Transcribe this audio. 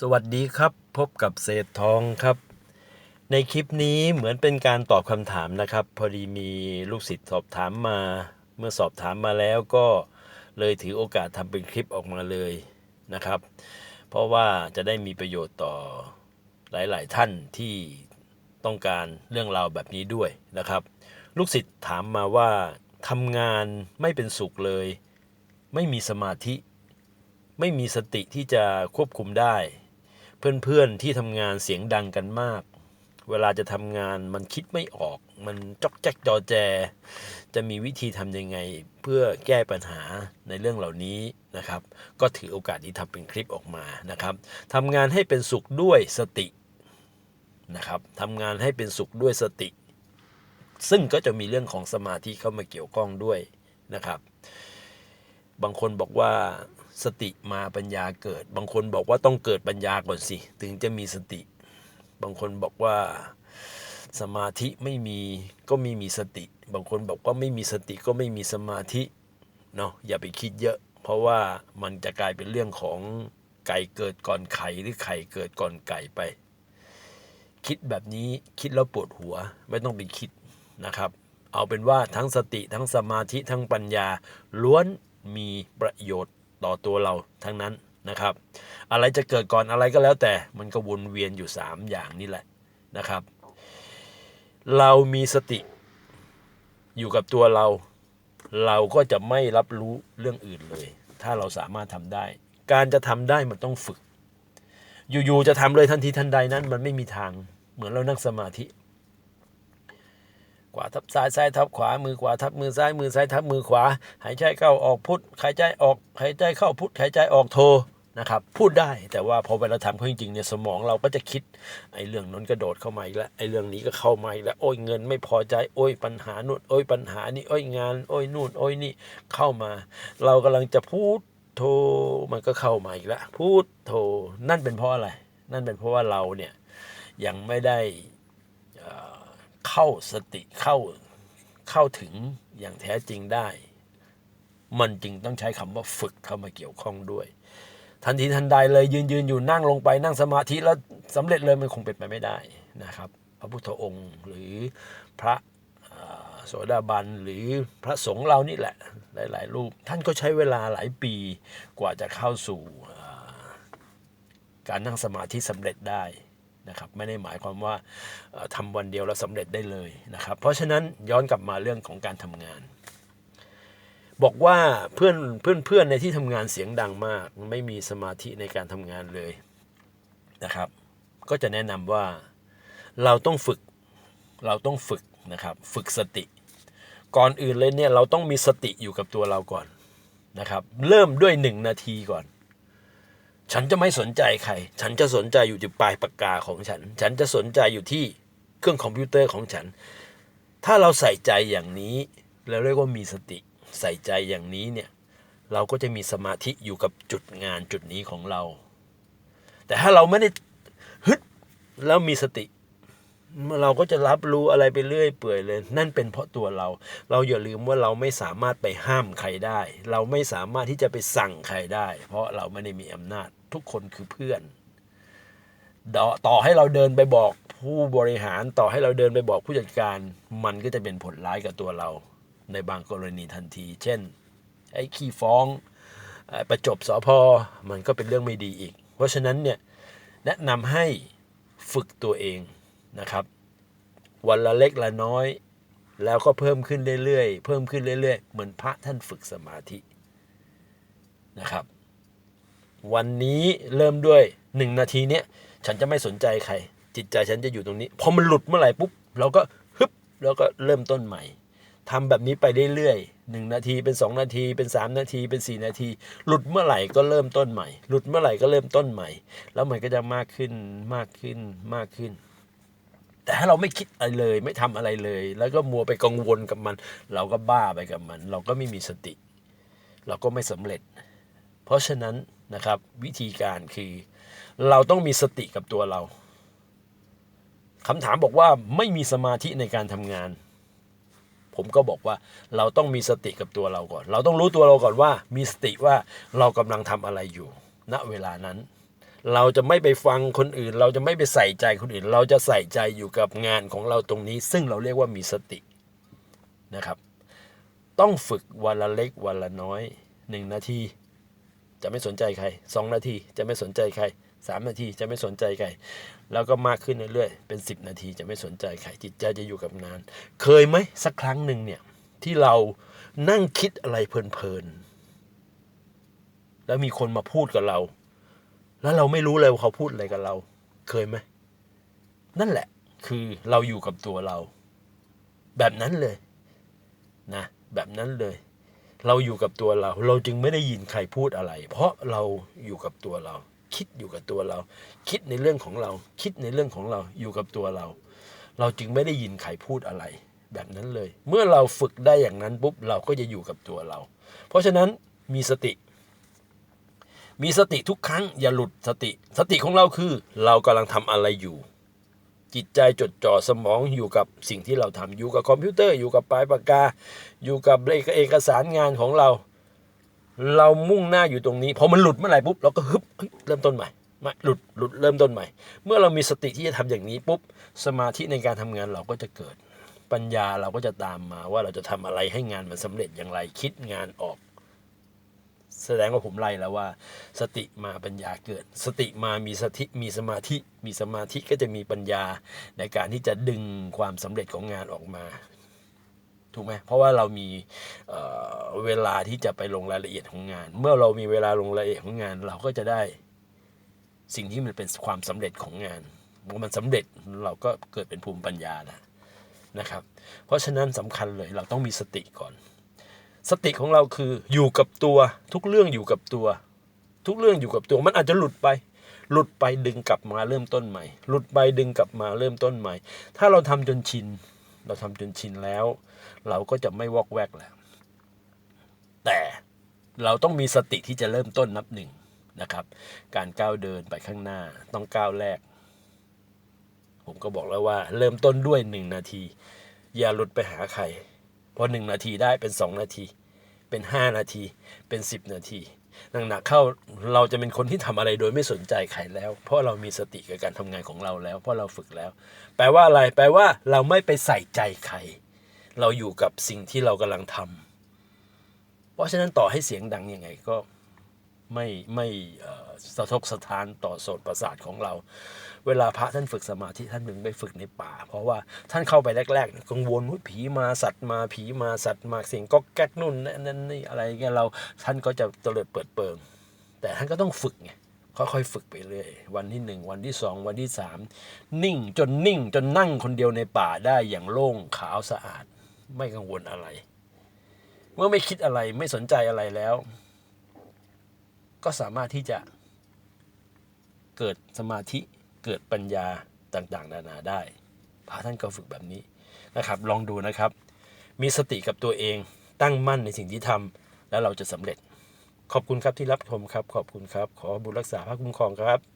สวัสดีครับพบกับเศษทองครับ ในคลิปนี้เหมือนเป็นการตอบคำถามนะครับ พอดีมีลูกศิษย์สอบถามมา เมื่อสอบถามมาแล้วก็เลยถือโอกาสทำเป็นคลิปออกมาเลยนะครับ เพราะว่าจะได้มีประโยชน์ต่อหลาย ๆ ท่านที่ต้องการเรื่องราวแบบนี้ด้วยนะครับ ลูกศิษย์ถามมาว่าทำงานไม่เป็นสุขเลย ไม่มีสมาธิ ไม่มีสติที่จะควบคุมได้ เพื่อนๆที่ทำงานเสียงดังกันมาก เวลาจะทำงานมันคิดไม่ออก มันจอกแจ๊กจอแจ จะมีวิธีทำยังไง เพื่อแก้ปัญหาในเรื่องเหล่านี้นะครับ ก็ถือโอกาสนี้ทำเป็นคลิปออกมานะครับทำงานให้เป็นสุขด้วยสตินะครับทำงานให้เป็นสุขด้วยสติ ซึ่งก็จะมีเรื่องของสมาธิเข้ามาเกี่ยวข้องด้วยนะครับ บางคนบอกว่า สติมาปัญญาเกิด บางคนบอกว่าต้องเกิดปัญญาก่อนสิ ถึงจะมีสติ บางคนบอกว่าสมาธิไม่มีก็ไม่มีสติ บางคนบอกว่าไม่มีสติก็ไม่มีสมาธิเนาะอย่าไปคิดเยอะ เพราะว่ามันจะกลายเป็นเรื่องของไก่เกิดก่อนไข่หรือไข่เกิดก่อนไก่ไป คิดแบบนี้คิดแล้วปวดหัวไม่ต้องไปคิดนะครับ เอาเป็นว่าทั้งสติทั้งสมาธิทั้งปัญญาล้วนมีประโยชน์ ต่อตัวเราทั้งนั้นนะครับ อะไรจะเกิดก่อนอะไรก็แล้วแต่มันก็วนเวียนอยู่ 3 อย่างนี่แหละนะครับ เรามีสติอยู่กับตัวเรา เราก็จะไม่รับรู้เรื่องอื่นเลย ถ้าเราสามารถทำได้ การจะทำได้มันต้องฝึก อยู่ๆจะทำเลยทันทีทันใดนั้น มันไม่มีทางเหมือนเรานั่งสมาธิ ขวาทับซ้ายซ้ายทับขวา มือขวาทับมือซ้ายมือซ้ายทับมือขวา หายใจเข้าออกพุทหายใจออกหายใจเข้าพุทหายใจออกโทนะครับพูดได้แต่ว่าพอเวลาทำเขาจริงๆเนี่ยสมองเราก็จะคิดไอ้เรื่องนั้นกระโดดเข้ามาอีกแล้วไอ้เรื่องนี้ก็เข้ามาอีกแล้วโอ้ยเงินไม่พอใจโอ้ยปัญหานู่นโอ้ยปัญหานี่โอ้ยงาน โอ้ยนู่นโอ้ยนี่เข้ามา เรากำลังจะพูดโทมันก็เข้ามาอีกแล้วพูดโทนั่นเป็นเพราะอะไร นั่นเป็นเพราะว่าเราเนี่ยยังไม่ได้ เข้าสติเข้าเข้าถึงอย่างแท้จริงได้ มันจึงต้องใช้คำว่าฝึกเข้ามาเกี่ยวข้องด้วย ทันทีทันใดเลยยืนยืนอยู่นั่งลงไปนั่งสมาธิแล้วสำเร็จเลยมันคงเป็นไปไม่ได้นะครับ พระพุทธองค์หรือพระโสดาบันหรือพระสงฆ์เรานี่แหละ หลาย ๆ รูป ท่านก็ใช้เวลาหลายปีกว่าจะเข้าสู่การนั่งสมาธิสำเร็จได้ นะครับไม่ได้หมายความว่าเอ่อทำวันเดียวแล้วสำเร็จได้เลยนะครับ เพราะฉะนั้นย้อนกลับมาเรื่องของการทำงาน บอกว่าเพื่อนเพื่อนเพื่อนในที่ทำงานเสียงดังมาก ไม่มีสมาธิในการทำงานเลยนะครับ ก็จะแนะนำว่าเราต้องฝึกเราต้องฝึกนะครับ ฝึกสติ ก่อนอื่นเลยเนี่ยเราต้องมีสติอยู่กับตัวเราก่อนนะครับ เริ่มด้วยหนึ่งนาทีก่อน ฉันจะไม่สนใจใคร ฉันจะสนใจอยู่ที่ปลายปากกาของฉัน ฉันจะสนใจอยู่ที่เครื่องคอมพิวเตอร์ของฉัน ถ้าเราใส่ใจอย่างนี้เราเรียกว่ามีสติใส่ใจอย่างนี้เนี่ยเราก็จะมีสมาธิอยู่กับจุดงานจุดนี้ของเรา แต่ถ้าเราไม่ได้ฮึดแล้วมีสติ เราก็จะรับรู้อะไรไปเรื่อยเปื่อยเลย นั่นเป็นเพราะตัวเรา เราอย่าลืมว่าเราไม่สามารถไปห้ามใครได้ เราไม่สามารถที่จะไปสั่งใครได้ เพราะเราไม่ได้มีอำนาจ ทุกคนคือเพื่อนต่อให้เราเดินไปบอกผู้บริหารต่อให้เราเดินไปบอกผู้จัดการ มันก็จะเป็นผลร้ายกับตัวเรา ในบางกรณีทันที เช่น ไอ้ขี้ฟ้องเอ่อประจบสอพอมันก็เป็นเรื่องไม่ดีอีก เพราะฉะนั้นเนี่ยแนะนำให้ฝึกตัวเอง นะครับ วันละเล็กละน้อย แล้วก็เพิ่มขึ้นเรื่อยๆ เพิ่มขึ้นเรื่อย ๆ เหมือนพระท่านฝึกสมาธินะครับ วันนี้เริ่มด้วยหนึ่งนาทีเนี้ยฉันจะไม่สนใจใคร จิตใจฉันจะอยู่ตรงนี้พอมันหลุดเมื่อไหร่ปุ๊บเราก็ฮึบแล้วก็เริ่มต้นใหม่ทำแบบนี้ไปเรื่อยๆหนึ่งนาทีเป็นสองนาทีเป็นสามนาทีเป็นสี่นาที หลุดเมื่อไหร่ก็เริ่มต้นใหม่ หลุดเมื่อไหร่ก็เริ่มต้นใหม่ แล้วมันก็จะมากขึ้นมากขึ้นมากขึ้น แต่ถ้าเราไม่คิดอะไรเลย ไม่ทำอะไรเลย แล้วก็มัวไปกังวลกับมัน เราก็บ้าไปกับมัน เราก็ไม่มีสติ เราก็ไม่สำเร็จ เพราะฉะนั้นนะครับ วิธีการคือ เราต้องมีสติกับตัวเราคำถามบอกว่าไม่มีสมาธิในการทำงาน ผมก็บอกว่าเราต้องมีสติกับตัวเราก่อน เราต้องรู้ตัวเราก่อนว่า มีสติว่าเรากำลังทำอะไรอยู่ ณเวลานั้น เราจะไม่ไปฟังคนอื่น เราจะไม่ไปใส่ใจคนอื่น เราจะใส่ใจอยู่กับงานของเราตรงนี้ ซึ่งเราเรียกว่ามีสตินะครับ ต้องฝึกวันละเล็กวันละน้อยหนึ่งนาที จะไม่สนใจใครสองนาทีจะไม่สนใจใครสามนาทีจะไม่สนใจใคร แล้วก็มากขึ้นเรื่อยๆ เป็นสิบนาทีจะไม่สนใจใคร จิตใจจะอยู่กับงาน เคยไหมสักครั้งหนึ่งเนี่ยที่เรานั่งคิดอะไรเพลินๆ แล้วมีคนมาพูดกับเรา แล้วเราไม่รู้เลยว่าเขาพูดอะไรกับเรา เคยไหมนั่นแหละ คือเราอยู่กับตัวเรา แบบนั้นเลย นะ แบบนั้นเลย เราอยู่กับตัวเรา เราจึงไม่ได้ยินใครพูดอะไร เพราะเราอยู่กับตัวเรา คิดอยู่กับตัวเรา คิดในเรื่องของเรา คิดในเรื่องของเรา อยู่กับตัวเรา เราจึงไม่ได้ยินใครพูดอะไร แบบนั้นเลย เมื่อเราฝึกได้อย่างนั้นปุ๊บเราก็จะอยู่กับตัวเรา เพราะฉะนั้นมีสติ มีสติทุกครั้งอย่าหลุดสติ สติของเราคือ เรากำลังทำอะไรอยู่ จิตใจจดจ่อสมองอยู่กับสิ่งที่เราทำอยู่กับคอมพิวเตอร์อยู่กับปลายปากกา อยู่กับเอกสารงานของเรา เรามุ่งหน้าอยู่ตรงนี้พอมันหลุดเมื่อไหร่ปุ๊บเราก็ฮึบเฮ้ยเริ่มต้นใหม่ไม่หลุดหลุดเริ่มต้นใหม่ เมื่อเรามีสติที่จะทำอย่างนี้ปุ๊บสมาธิในการทำงานเราก็จะเกิด ปัญญาเราก็จะตามมาว่าเราจะทำอะไรให้งานมันสำเร็จอย่างไรคิดงานออก แสดงว่าผมไล่แล้วว่า สติมาปัญญาเกิด สติมามีสติมีสมาธิ มีสมาธิก็จะมีปัญญาในการที่จะดึงความสำเร็จของงานออกมาถูกไหมเพราะว่าเรามีเเวลาที่จะไปลงรายละเอียดของงาน เมื่อเรามีเวลาลงรายละเอียดของงาน เราก็จะได้สิ่งที่มันเป็นความสำเร็จของงานเมื่อมันสำเร็จเราก็เกิดเป็นภูมิปัญญานะนะครับ เพราะฉะนั้นสำคัญเลยเราต้องมีสติก่อน สติของเราคืออยู่กับตัว ทุกเรื่องอยู่กับตัว ทุกเรื่องอยู่กับตัว มันอาจจะหลุดไป หลุดไปดึงกลับมาเริ่มต้นใหม่ หลุดไปดึงกลับมาเริ่มต้นใหม่ ถ้าเราทำจนชิน เราทำจนชินแล้ว เราก็จะไม่วอกแวกแล้ว แต่เราต้องมีสติที่จะเริ่มต้นนับหนึ่งนะครับ การก้าวเดินไปข้างหน้าต้องก้าวแรก ผมก็บอกแล้วว่า เริ่มต้นด้วยหนึ่งนาที อย่าหลุดไปหาใคร พอหนึ่งนาทีได้เป็นสองนาที เป็นห้านาที เป็นสิบนาทีหนักๆเข้าเราจะเป็นคนที่ทำอะไรโดยไม่สนใจใครแล้ว เพราะเรามีสติกับการทำงานของเราแล้ว เพราะเราฝึกแล้ว แปลว่าอะไร แปลว่าเราไม่ไปใส่ใจใคร เราอยู่กับสิ่งที่เรากำลังทำเพราะฉะนั้นต่อให้เสียงดังยังไงก็ ไม่ไม่สะทกสะท้านต่อโสตประสาทของเรา เวลาพระท่านฝึกสมาธิท่านถึงไปฝึกในป่า เพราะว่าท่านเข้าไปแรกๆกังวลว่าผีมาสัตว์มาผีมาสัตว์มาเสียงก็แก๊กนู่นนั่นนี่อะไรเงี้ยเราท่านก็จะเตลิดเปิดเปิง แต่ท่านก็ต้องฝึกไงค่อยๆฝึกไปเรื่อยวันที่หนึ่งวันที่สองวันที่สามนิ่งจนนิ่งจนนั่งคนเดียวในป่าได้อย่างโล่งขาวสะอาด ไม่กังวลอะไร เมื่อไม่คิดอะไรไม่สนใจอะไรแล้ว ก็สามารถที่จะเกิดสมาธิเกิดปัญญาต่างๆ นานาได้พระท่านก็ฝึกแบบนี้นะครับ ลองดูนะครับ มีสติกับตัวเองตั้งมั่นในสิ่งที่ทำแล้วเราจะสำเร็จ ขอบคุณครับที่รับชมครับ ขอบคุณครับ ขอบุญรักษาพระคุ้มครองครับ